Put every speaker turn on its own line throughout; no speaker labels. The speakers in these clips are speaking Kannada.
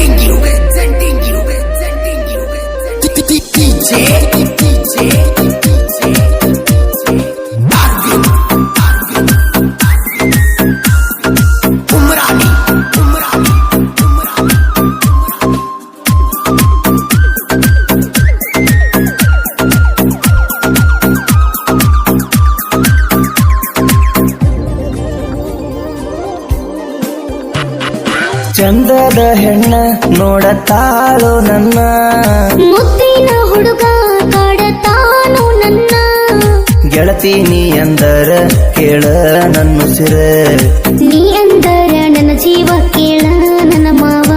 Presenting you, presenting you, presenting you, presenting DJ, DJ,
ಚಂದದ ಹೆಣ್ಣ ನೋಡತಾಳು ನನ್ನ.
ಮುತ್ತಿನ ಹುಡುಗ ಕಾಡತಾನು ನನ್ನ.
ಗೆಳತಿ ನೀ ಅಂದರ ಕೇಳ ನನ್ನ ಸಿರ.
ನೀ ಅಂದರ ನನ್ನ ಜೀವ ಕೇಳ ನನ್ನ ಮಾವ.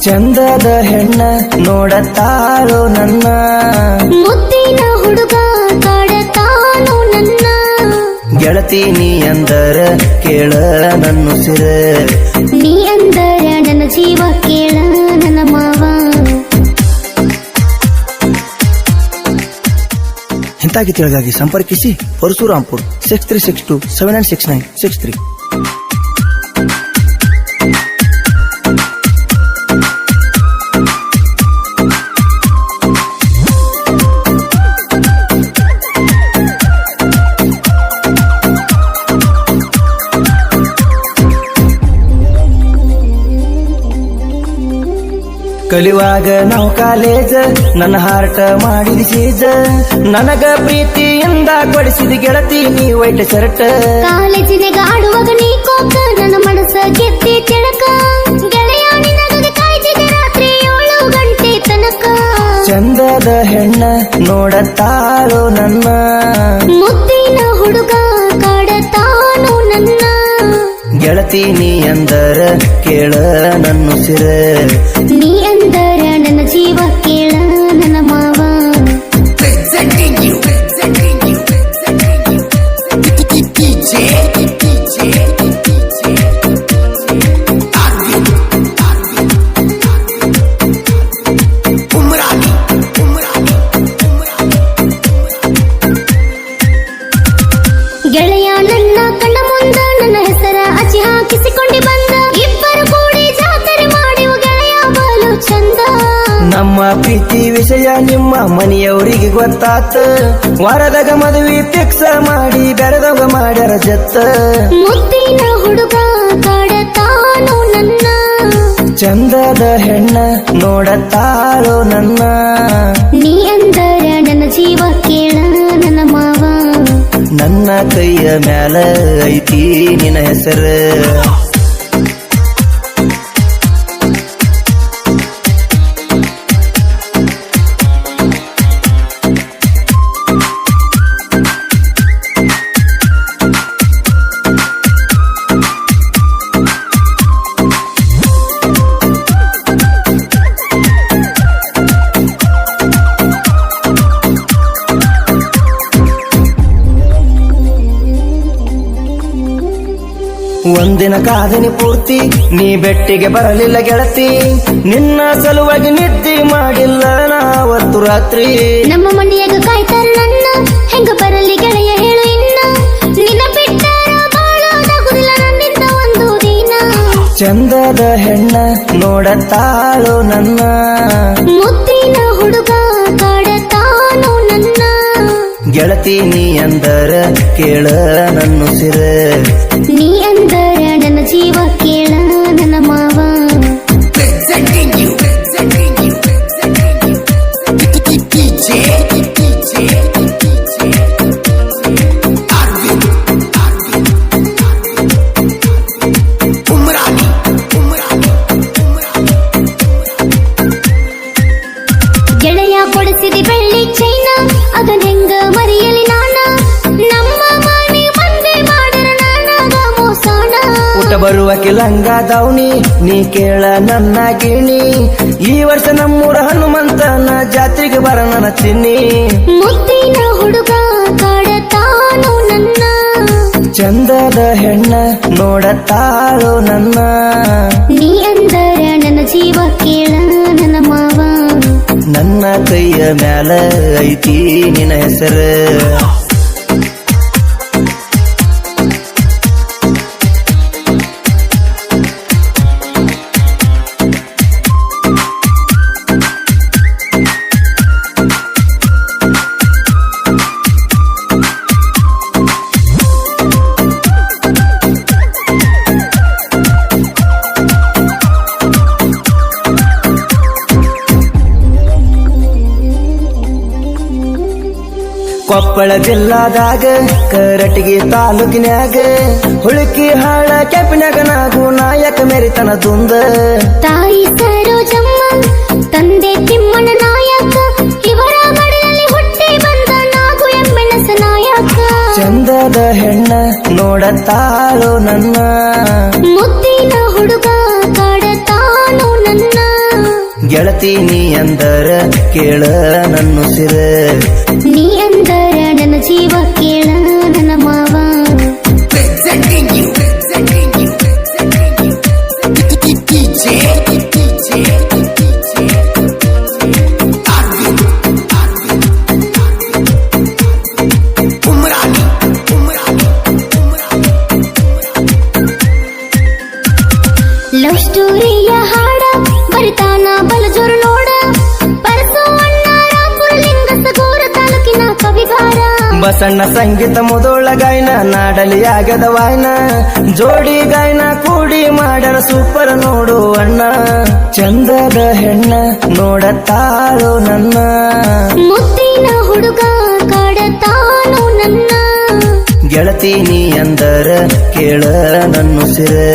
ಚಂದದ ಹೆಣ್ಣ ನೋಡತಾಳು ನನ್ನ.
ಮುತ್ತಿನ ಹುಡುಗ ಕಾಡತಾನು ನನ್ನ.
ಗೆಳತಿ ನೀ ಅಂದರ ಕೇಳ ನನ್ನ ಸಿರ.
ನೀ ಅಂದರ ನನ್ನ ಜೀವ ಕೇಳ ನನ್ನ ಮಾವ.
ಸಂಪರ್ಕಿಸಿ Parashurampur six three six two seven nine six nine six three ಕಲಿಯುವಾಗ ನಾವು ಕಾಲೇಜ ನನ್ನ ಹಾರ್ಟ ಮಾಡಿದ ಸೀಜ. ನನಗ ಪ್ರೀತಿಯಿಂದ ಕೊಡಿಸಿದ ಗೆಳತಿ ನೀ ವೈಟ್ ಶರ್ಟ್.
ಕಾಲೇಜಿನ ಆಡುವಾಗ ನೀ ಕೋಕ ನನ್ನ ಮನಸ್ಸ ಗೆದ್ದಿ ತಿಳಕ. ಗೆಳೆಯ ನಿನಗಾಗಿ ಕಾಯ್ದಿದೆ ರಾತ್ರಿ ಏಳು ಗಂಟೆ ತನಕ.
ಚಂದದ ಹೆಣ್ಣ ನೋಡತಾಳು ನನ್ನ.
ಮುದ್ದಿನ ಹುಡುಗ ಕಾಡತಾನು ನನ್ನ.
ಗೆಳತಿ ನೀ ಅಂದರ ಕೇಳ ನನ್ನ ನಮ್ಮ ಪ್ರೀತಿ ವಿಷಯ ನಿಮ್ಮ ಮನೆಯವರಿಗೆ ಗೊತ್ತಾತ. ವಾರದಾಗ ಮದುವೆ ಫಿಕ್ಸ್ ಮಾಡಿ ಬೆರೆದವ ಮಾಡ್ಯಾರ ಜತ್ತ.
ಹುಡುಗ ಕಾಡತಾನು ನನ್ನ.
ಚಂದದ ಹೆಣ್ಣ ನೋಡತಾಳೋ ನನ್ನ.
ನೀ ಅಂದರ ನನ್ನ ಜೀವ ಕೇಳ ನನ್ನ ಮಾವ.
ನನ್ನ ಕೈಯ ಮ್ಯಾಲ ಐತಿ ನಿನ್ನ ಹೆಸರ. ಒಂದಿನ ಕಾದಿನಿ ಪೂರ್ತಿ ನೀ ಬೆಟ್ಟಿಗೆ ಬರಲಿಲ್ಲ ಗೆಳತಿ. ನಿನ್ನ ಸಲುವಾಗಿ ನಿದ್ದೆ ಮಾಡಿಲ್ಲ ನಾವತ್ತು ರಾತ್ರಿ.
ನಮ್ಮ ಮನೆಯಾಗ ಕಾಯ್ತಾರ ನನ್ನ ಹೆಂಗ ಬರಲಿ ಗೆಳೆಯ ಹೇಳು ಇನ್ನ. ನಿನ್ನ ಬಿಟ್ಟಾರ ಬಾಳೋದಾಗುದಿಲ್ಲ ನನ್ನಿಂದ ಒಂದು ದಿನ.
ಚಂದದ ಹೆಣ್ಣ ನೋಡತಾಳು ನನ್ನ.
ಮುದ್ದಿನ ಹುಡುಗ ಕಾಡತಾನು ನನ್ನ.
ಗೆಳತಿ ನೀ ಅಂದರ ಕೇಳ ನನ್ನ ಸಿರ.
ನೀ ಅಂದರ ನನ್ನ
ಬರುವ ಕಿಲಂಗ ದೌನಿ ನೀ ಕೇಳ ನನ್ನ ಗಿಣಿ ಈ ವರ್ಷ ನಮ್ಮೂರ ಹನುಮಂತನ ಜಾತ್ರೆಗೆ ಬರ ನನ್ನ ಚಿನ್ನಿ.
ಮುದ್ದಿನ ಹುಡುಗ ಕಾಡತಾನು ನನ್ನ.
ಚಂದದ ಹೆಣ್ಣ ನೋಡತಾಳು ನನ್ನ.
ನೀ ಅಂದರ ನನ್ನ ಜೀವ ಕೇಳ ನನ್ನ ಮಾವ.
ನನ್ನ ಕೈಯ ಮ್ಯಾಲ ಐತಿ ನಿನ್ನ ಹೆಸರ. ಕೊಪ್ಪಳ ಜಿಲ್ಲಾದಾಗ ಕರಟಗಿ ತಾಲೂಕಿನಾಗ ಹುಳುಕಿ ಹಾಳ ಕೆಪಿನ್ಯಾಗ ನಾಗು ನಾಯಕ ಮೆರಿತನ ತುಂದ
ತಾಯಿ ಸರೋಜಮ್ಮ ತಂದೆ ತಿಮ್ಮನ ನಾಯಕ ಇವರ ಮಡಿಯಲ್ಲಿ ಹುಟ್ಟಿ ಬಂದ ನಾಗು ಎಮ್ಮೆಣಸ ನಾಯಕ.
ಚಂದದ ಹೆಣ್ಣ ನೋಡತಾಳು ನನ್ನ.
ಮುದ್ದಿನ ಹುಡುಗ ಕಾಡತಾನು ನನ್ನ.
ಗೆಳತಿ ನೀ ಅಂದರ ಕೇಳ ನನ್ನುಸಿರ
ನೀ ನನ್ನ ಜೀವ ಕೇಳ
ಬಸಣ್ಣ ಸಂಗೀತ ಮುದೋಳ ಗಾಯನ ನಾಡಲಿ ಆಗದ ವಾಯನ. ಜೋಡಿ ಗಾಯನ ಕೂಡಿ ಮಾಡರ ಸೂಪರ್ ನೋಡು ಅಣ್ಣ. ಚಂದದ ಹೆಣ್ಣ ನೋಡತ್ತಾಳು ನನ್ನ.
ಮುತ್ತಿನ ಹುಡುಗ ಕಾಡತಾನು ನನ್ನ.
ಗೆಳತಿ ನೀ ಅಂದರ ಕೇಳ ಸಿರೆ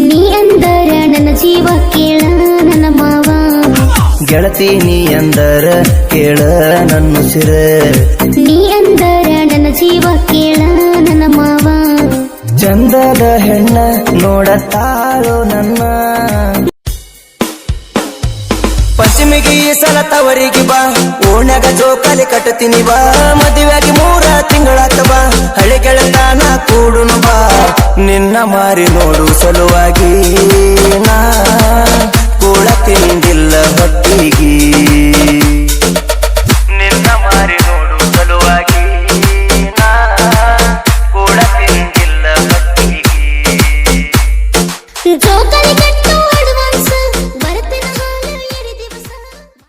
ನೀ ಅಂದರ ನನ್ನ ಜೀವ ಕೇಳ ನನ್ನ ಮಾವ.
ಗೆಳತಿ ನೀ ಅಂದರ ಕೇಳ ನನ್ನುಸಿರ
ನೀ ಸುಂದರ ನನ್ನ ಜೀವ ಕೇಳ ನನ್ನ ಮಾವ.
ಚಂದದ ಹೆಣ್ಣ ನೋಡತಾಳು ನನ್ನ. ಪಶ್ಚಿಮಿಗೆ ಈ ಸಲ ತವರಿಗೆ ಬಾ. ಓಣ್ಯಾಗ ಜೋಕಾಲಿ ಕಟ್ಟತೀನಿ ಬಾ. ಮದುವೆಯಾಗಿ ಮೂರ ತಿಂಗಳಾತ ಬಾ. ಹಳೆ ಕೆಳತಾನ ಕೂಡುನು ಬಾ. ನಿನ್ನ ಮಾರಿ ನೋಡು ಸಲುವಾಗಿ ನಾ. ಕೂಡ ತಿಂದಿಲ್ಲ ಹೊಟ್ಟಿಗೆ